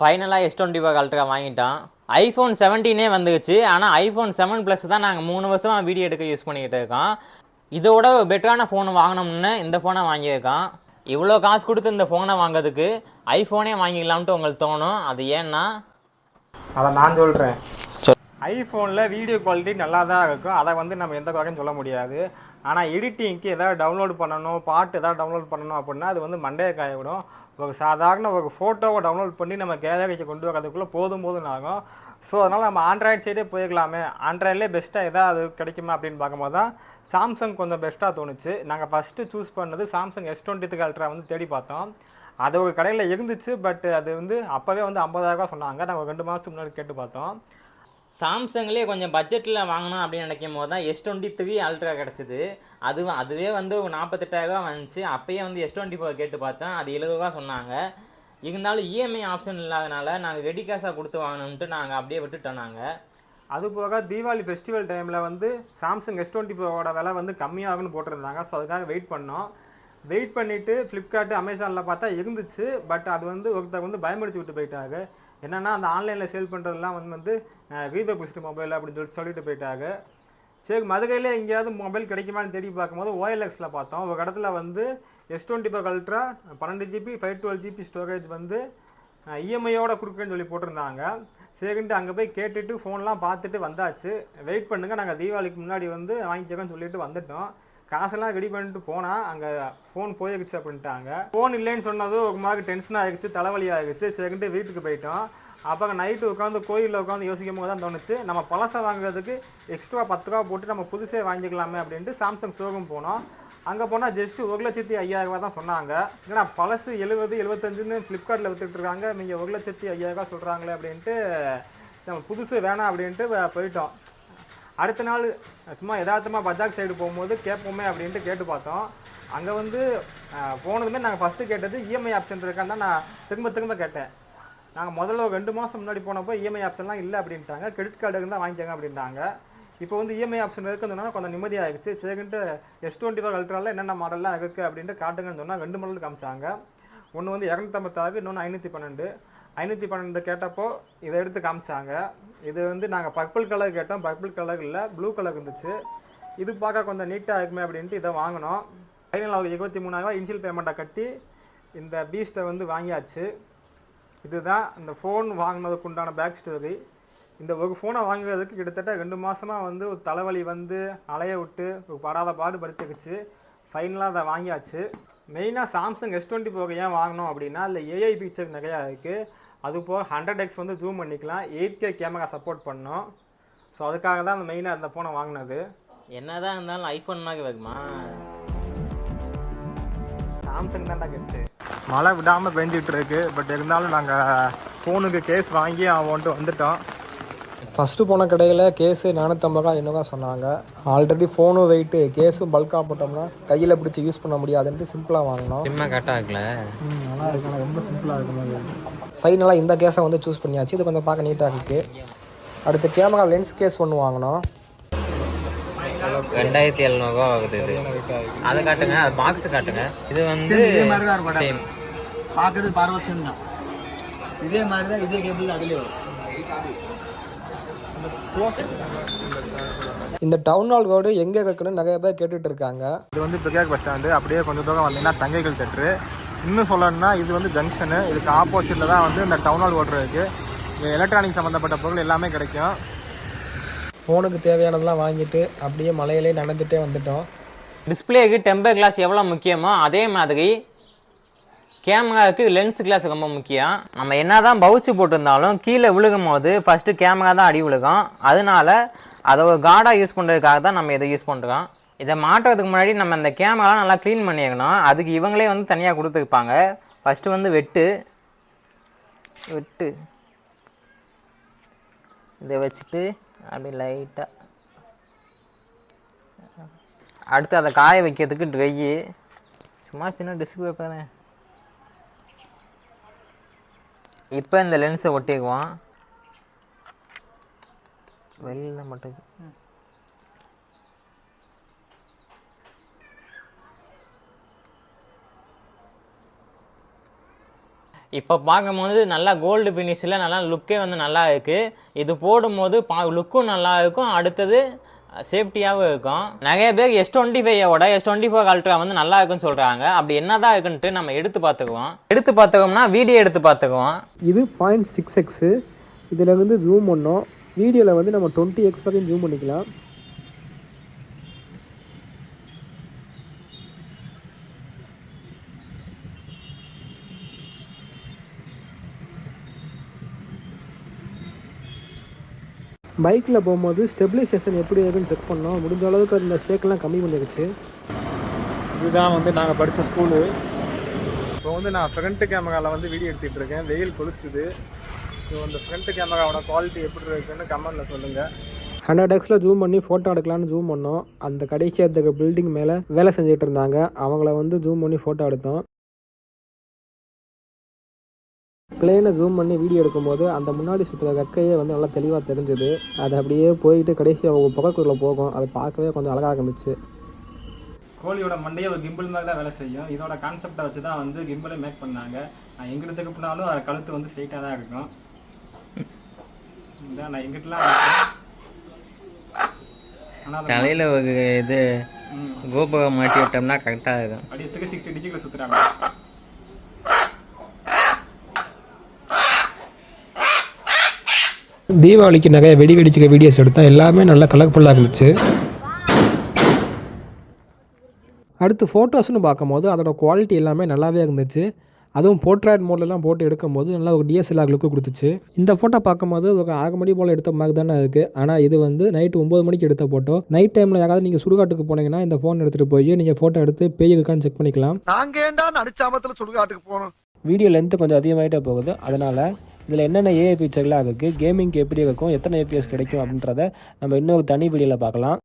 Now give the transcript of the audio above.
ஃபைனலாக S twenty five ultra வாங்கிட்டோம். IPhone செவன்டீனே வந்துச்சு ஆனால் ஐஃபோன் செவன் ப்ளஸ் தான் நாங்கள் மூணு வருஷமாக வீடியோ எடுக்க யூஸ் பண்ணிக்கிட்டு இருக்கோம். இதோட பெட்டரான ஃபோன் வாங்கினோம்னு இந்த ஃபோனை வாங்கியிருக்கோம். இவ்வளோ காசு கொடுத்து இந்த ஃபோனை வாங்குறதுக்கு ஐஃபோனே வாங்கிக்கலாம்ட்டு உங்களுக்கு தோணும். அது ஏன்னா? அதை நான் சொல்கிறேன் ஐஃபோனில் வீடியோ குவாலிட்டி நல்லா தான் இருக்கும். அதை வந்து நம்ம எந்த குறையும் சொல்ல முடியாது. ஆனால் எடிட்டிங்க்கு எதாவது டவுன்லோட் பண்ணணும் பாட்டு எதாவது டவுன்லோட் பண்ணணும் அப்படின்னா அது வந்து மண்டையை காய விடும் ஒரு சாதாரண ஒரு ஃபோட்டோவை டவுன்லோட் பண்ணி நம்ம கேலரிக்கு கொண்டு வரதுக்குள்ளே போதும் போதும் ஆகும். ஸோ அதனால் நம்ம ஆண்ட்ராய்டு சைடே போயிக்கலாமே ஆண்ட்ராய்ட்லேயே பெஸ்ட்டாக எதாவது கிடைக்குமா அப்படின்னு பார்க்கும்போது தான் சாம்சங் கொஞ்சம் பெஸ்ட்டாக தோணுச்சு. நாங்கள் ஃபஸ்ட்டு சூஸ் பண்ணது சாம்சங் எஸ் டுவெண்ட்டி அல்ட்ரா வந்து தேடி பார்த்தோம். அது ஒரு கடையில் இருந்துச்சு பட் அது வந்து அப்போவே வந்து ஐம்பதாயிரரூபா சொன்னாங்க. நாங்கள் ரெண்டு மாதத்துக்கு முன்னாடி கேட்டு பார்த்தோம். சாம்சங்லேயே கொஞ்சம் பட்ஜெட்டில் வாங்கணும் அப்படின்னு நினைக்கும் போது தான் எஸ் டுவெண்ட்டி த்ரீ அல்ட்ரா கிடச்சிது. அது அதுவே வந்து ஒரு நாற்பத்தெட்டாயிரரூவா வந்துச்சு. அப்போயே வந்து எஸ் டுவெண்ட்டி ஃபோர் கேட்டு பார்த்தோம் அது எழுபது சொன்னாங்க. இருந்தாலும் இஎம்ஐ ஆப்ஷன் இல்லாதனால நாங்கள் ரெடி கேஷாக கொடுத்து வாங்கணுன்ட்டு நாங்கள் அப்படியே விட்டுட்டோம் நாங்கள் அது போக தீபாவளி ஃபெஸ்டிவல் டைமில் வந்து சாம்சங் எஸ் டுவெண்ட்டி ஃபோரோட விலை வந்து கம்மியாகும்னு போட்டிருந்தாங்க. ஸோ அதுக்காக வெயிட் பண்ணோம். வெயிட் பண்ணிவிட்டு ஃப்ளிப்கார்ட்டு அமேசானில் பார்த்தா இருந்துச்சு. பட் அது வந்து ஒருத்தர் வந்து பயமுறுத்தி விட்டு போயிட்டாங்க என்னென்னா அந்த ஆன்லைனில் சேல் பண்ணுறதுலாம் வந்து வந்து பிடிச்சிட்டு மொபைல் அப்படின்னு சொல்லி சொல்லிட்டு போயிட்டாங்க. சரி மதுரையில் எங்கேயாவது மொபைல் கிடைக்குமான்னு தேடி பார்க்கும்போது ஓஎல்எக்ஸில் பார்த்தோம். ஒரு இடத்துல வந்து எஸ் டுவெண்ட்டி ஃபோர் அல்ட்ரா பன்னெண்டு GB five twelve GB storage வந்து இஎம்ஐயோட கொடுக்குறேன்னு சொல்லி போட்டிருந்தாங்க. சரின்ட்டு அங்கே போய் கேட்டுட்டு ஃபோன்லாம் பார்த்துட்டு வந்தாச்சு. வெயிட் பண்ணுங்கள் நாங்கள் தீபாவளிக்கு முன்னாடி வந்து வாங்கிக்கிறோம்னு சொல்லிட்டு வந்துட்டோம். காசெல்லாம் ரெடி பண்ணிட்டு போனால் அங்கே ஃபோன் போயிருச்சு அப்படின்ட்டாங்க ஃபோன் இல்லைன்னு சொன்னதும் ஒரு மாதிரி டென்ஷன் ஆகிடுச்சு தலைவலி ஆகிடுச்சு சரின்ட்டு வீட்டுக்கு போயிட்டோம். அப்போ நைட்டு உட்காந்து கோயிலில் உட்காந்து யோசிக்கும் போது தான் தோணுச்சு. நம்ம பழசை வாங்குறதுக்கு எக்ஸ்ட்ரா பத்து ரூபா போட்டு நம்ம புதுசே வாங்கிக்கலாமே அப்படின்ட்டு சாம்சங் ஷோரூம் போனோம். அங்கே போனால் ஜஸ்ட்டு ஒரு லட்சத்தி ஐயாயிரரூபா தான் சொன்னாங்க. ஏன்னா பழசு எழுபது எழுபத்தஞ்சுன்னு ஃப்ளிப்கார்ட்டில் விற்றுட்டு இருக்காங்க. நீங்கள் ஒரு லட்சத்தி ஐயாயிரரூபா சொல்கிறாங்களே அப்படின்ட்டு நம்ம புதுசு வேணாம் அப்படின்ட்டு போயிட்டோம். அடுத்த நாள் சும்மா யதார்த்தமாக பஜாஜ் சைடு போகும்போது கேட்போமே அப்படின்ட்டு கேட்டு பார்த்தோம். அங்கே வந்து போனதுமே நாங்கள் ஃபஸ்ட்டு கேட்டது இஎம்ஐ ஆப்ஷன் இருக்கான்னு தான் நான் திரும்ப திரும்ப கேட்டேன். நாங்கள் முதல்ல ஒரு ரெண்டு மாதம் முன்னாடி போனப்போ இஎம்ஐ ஆப்ஷன்லாம் இல்லை அப்படின்ட்டாங்க. கிரெடிட் கார்டு இருந்தால் வாங்கிக்கோங்க அப்படின்ட்டாங்க. இப்போ வந்து இஎம்ஐ ஆப்ஷன் இருக்குன்னு கொஞ்சம் நிம்மதியாகிடுச்சு சரின்ட்டு எஸ் டுவெண்ட்டி ஃபோர் அல்ட்ராவில் என்னென்ன மாடல்லாம் இருக்குது அப்படின்ட்டு காட்டுங்கன்னு சொன்னால் ரெண்டு மாடல் காமிச்சாங்க. ஒன்று வந்து இரநூத்தம்பத்தாறு இன்னொன்று ஐநூற்றி பன்னெண்டு. ஐநூற்றி பன்னெண்டு கேட்டப்போ இதை எடுத்து காமிச்சாங்க. இது வந்து நாங்கள் பர்பிள் கலர் கேட்டோம். பர்பிள் கலர் இல்லை ப்ளூ கலர் இருந்துச்சு. இது பார்க்க கொஞ்சம் நீட்டாக இருக்குமே அப்படின்ட்டு இதை வாங்கினோம். ஃபைனல் ஒரு இருபத்தி மூணாயிரரூவா இனிஷியல் பேமெண்ட்டை கட்டி இந்த பீஸ்ட்டை வந்து வாங்கியாச்சு. இதுதான் இந்த ஃபோன் வாங்கினதுக்கு உண்டான பேக் ஸ்டோரி இந்த ஒரு ஃபோனை வாங்குறதுக்கு கிட்டத்தட்ட ரெண்டு மாதமாக வந்து ஒரு தலைவலி வந்து அலைய விட்டு ஒரு படாத பாடுபடுத்திக்கிச்சு. ஃபைனலாக அதை வாங்கியாச்சு. மெயினாக சாம்சங் எஸ் டுவெண்ட்டி ஃபோர் ஏன் வாங்கினோம் அப்படின்னா அதில் ஏஐ ஃபீச்சர் நிறையா இருக்குது அது போக ஹண்ட்ரட் எக்ஸ் வந்து ஜூம் பண்ணிக்கலாம். எயிட் கே கேமரா சப்போர்ட் பண்ணோம். ஸோ அதுக்காக தான் அந்த மெயினாக இந்த ஃபோனை வாங்கினது. என்னதான் இருந்தாலும் ஐஃபோன் மாதிரி வைக்குமா சாம்சங் தான்டா கெட்டு மழை விடாமல் பெஞ்சிட்டு இருக்கு. பட் இருந்தாலும் நாங்கள் ஃபோனுக்கு கேஸ் வாங்கி அவன்ட்டு வந்துட்டோம். ஃபஸ்ட்டு போன கடையில் கேஸு நானூற்றம்பது ரூபா என்னவா சொன்னாங்க. ஆல்ரெடி ஃபோனும் வெயிட்டு கேஸும் பல்காக போட்டோம்னா கையில் பிடிச்சி யூஸ் பண்ண முடியாதுன்ட்டு சிம்பிளாக வாங்கினோம். சிம்மா கரெக்டாக இருக்குல்ல ம், நல்லா இருக்கு. ரொம்ப சிம்பிளாக இருக்கும் ஃபைனலாக இந்த கேஸை வந்து சூஸ் பண்ணியாச்சு. இது கொஞ்சம் பார்க்க நீட்டாக இருக்குது அடுத்து கேமரா லென்ஸ் கேஸ் ஒன்று வாங்கினோம். ரெண்டாயிரத்தி எழுநூறுவா ஆகுது இது. அதை காட்டுங்க அது பாக்ஸ் காட்டுங்க. இது வந்து. பார்க்கறது பாரவசம் தான். இதே மாதிரி தான் இதே கேபிள் அதுலேயே வரும். இந்த டவுன் ஹால் ரோடு எங்கே இருக்குன்னு நிறைய பேர் கேட்டுட்டு இருக்காங்க. இது வந்து பெரியார் பஸ் ஸ்டாண்டு அப்படியே கொஞ்சம் தூரம் வந்தீங்கன்னா தங்கைகள் தேட்ரு இன்னும் சொல்லணும்னா இது வந்து ஜங்ஷனு இதுக்கு ஆப்போசிட்டில் தான் வந்து இந்த டவுன் ஹால் ஓட்டர் இருக்குது இங்கே எலக்ட்ரானிக் சம்மந்தப்பட்ட பொருள் எல்லாமே கிடைக்கும். ஃபோனுக்கு தேவையானதெல்லாம் வாங்கிட்டு அப்படியே மலையிலே நடந்துகிட்டே வந்துட்டோம். டிஸ்பிளேக்கு டெம்பர் கிளாஸ் எவ்வளோ முக்கியமோ அதே மாதிரி கேமராவுக்கு லென்ஸ் கிளாஸ் ரொம்ப முக்கியம். நம்ம என்ன தான் பவுச்சு போட்டிருந்தாலும் கீழே விழுகும் போது ஃபஸ்ட்டு கேமரா தான் அடி விழுகும். அதனால அதை ஒரு கார்டாக யூஸ் பண்ணுறதுக்காக தான் நம்ம இதை யூஸ் பண்ணுறோம் இதை மாட்டுறதுக்கு முன்னாடி நம்ம இந்த கேமராலாம் நல்லா க்ளீன் பண்ணியிருக்கணும் அதுக்கு இவங்களே வந்து தனியாக கொடுத்துருப்பாங்க. ஃபஸ்ட்டு வந்து வெட்டு. வெட்டு. இதை வச்சுட்டு அப்படி லைட்டாக அடுத்து அதை காய வைக்கிறதுக்கு ட்ரையு சும்மா சின்ன டிஸ்க் பேப்பர் இப்போ இந்த லென்ஸை ஒட்டிக்குவோம். வெளியில் மட்டும். இப்போ பார்க்கும்போது நல்லா கோல்டு ஃபினிஷில் நல்லா லுக்கே வந்து நல்லா இருக்குது இது போடும்போது பா லுக்கும் நல்லா இருக்கும். அடுத்தது சேஃப்டியாகவும் இருக்கும். நிறைய பேர் எஸ் டுவெண்ட்டி ஃபைவோட எஸ் டுவெண்ட்டி ஃபோர் அல்ட்ரா வந்து நல்லா இருக்குன்னு சொல்கிறாங்க அப்படி என்னதான் இருக்குன்ட்டு நம்ம எடுத்து பார்த்துக்குவோம். எடுத்து பார்த்துக்கோம்னா வீடியோ எடுத்து பார்த்துக்குவோம். இது பாயிண்ட் சிக்ஸ் எக்ஸு இதில் வந்து ஜூம் பண்ணோம். வீடியோவில் வந்து நம்ம டுவெண்ட்டி எக்ஸ் வரைக்கும் ஜூம் பண்ணிக்கலாம். பைக்கில் போகும்போது ஸ்டெபிலைசேஷன் எப்படி இருக்குன்னு செக் பண்ணோம். முடிஞ்ச அளவுக்கு அந்த ஷேக்கெல்லாம் கம்மி பண்ணிருச்சு இதுதான் வந்து நாங்கள் படித்த ஸ்கூலு இப்போ வந்து நான் ஃப்ரண்ட் கேமராவில் வந்து வீடியோ எடுத்துகிட்டு இருக்கேன். வெயில் கொளுத்துது. ஸோ அந்த ஃப்ரண்ட் கேமராவோட குவாலிட்டி எப்படி இருக்குன்னு கமெண்டில் சொல்லுங்கள் ஹண்ட்ரட் எக்ஸில் ஜூம் பண்ணி ஃபோட்டோ எடுக்கலான்னு ஜூம் பண்ணோம். அந்த கடைசி அந்த பில்டிங் மேலே வேலை செஞ்சுட்டு இருந்தாங்க. அவங்கள வந்து ஜூம் பண்ணி ஃபோட்டோ எடுத்தோம். பிளேனை ஜூம் பண்ணி வீடியோ எடுக்கும்போது அந்த முன்னாடி சுற்றுற வெக்கையே வந்து நல்லா தெளிவாக தெரிஞ்சுது. அது அப்படியே போயிட்டு கடைசி அவங்க புகைக்குள்ள போகும். அதை பார்க்கவே கொஞ்சம் அழகாக இருந்துச்சு. கோழியோட மண்டையை ஒரு கிம்பிள் மாதிரி தான் வேலை செய்யும். இதோட கான்செப்டை வச்சு தான் வந்து கிம்பிளை மேக் பண்ணாங்க. நான் எங்கிட்ட திருப்பினாலும் அது கழுத்து வந்து ஸ்ட்ரைட்டாக தான் இருக்கும். இதான் நான் எங்கிட்டலாம் ஆனால் தலையில் ஒரு இது கோபுரம் மாட்டி விட்டோம்னா கரெக்டாக இருக்கும். அப்படியே சிக்ஸ்டி டிஜிக்கில் சுற்றுறாங்க தீபாவளிக்கு நிறைய வெடி வெடிச்சுக்க வீடியோஸ் எடுத்தோம் எல்லாமே நல்லா கலர்ஃபுல்லாக இருந்துச்சு. அடுத்து ஃபோட்டோஸ்னு பார்க்கும்போது அதோட குவாலிட்டி எல்லாமே நல்லாவே இருந்துச்சு. அதுவும் போர்ட்ரேட் மோட்லலாம் போட்டு எடுக்கும்போது நல்லா ஒரு டிஎஸ்எல்ஆர் லுக்கு கொடுத்துச்சு. இந்த ஃபோட்டோ பார்க்கும்போது ஒரு ஆறு மணி போல் எடுத்த மாதிரி தானே இருக்குது ஆனால் இது வந்து நைட்டு ஒம்பது மணிக்கு எடுத்த ஃபோட்டோ நைட் டைமில் யாராவது நீங்கள் சுடுகாட்டுக்கு போனீங்கன்னா இந்த ஃபோன் எடுத்துகிட்டு போய் நீங்கள் ஃபோட்டோ எடுத்து பேய் இருக்கான்னு செக் பண்ணிக்கலாம். நாங்க ஏண்டா நடிச்சாமத்துல சுடுகாட்டுக்கு போனோம் வீடியோ லென்த்து கொஞ்சம் அதிகமாகிட்டே போகுது. அதனால் இதில் என்னென்ன ஏஐ ஃபீச்சர்லாம் இருக்குது கேமிங்க்கு எப்படி இருக்கும் எத்தனை ஏபிஎஸ் கிடைக்கும் அப்படின்றத நம்ம இன்னொரு தனி வீடியோவில் பார்க்கலாம்.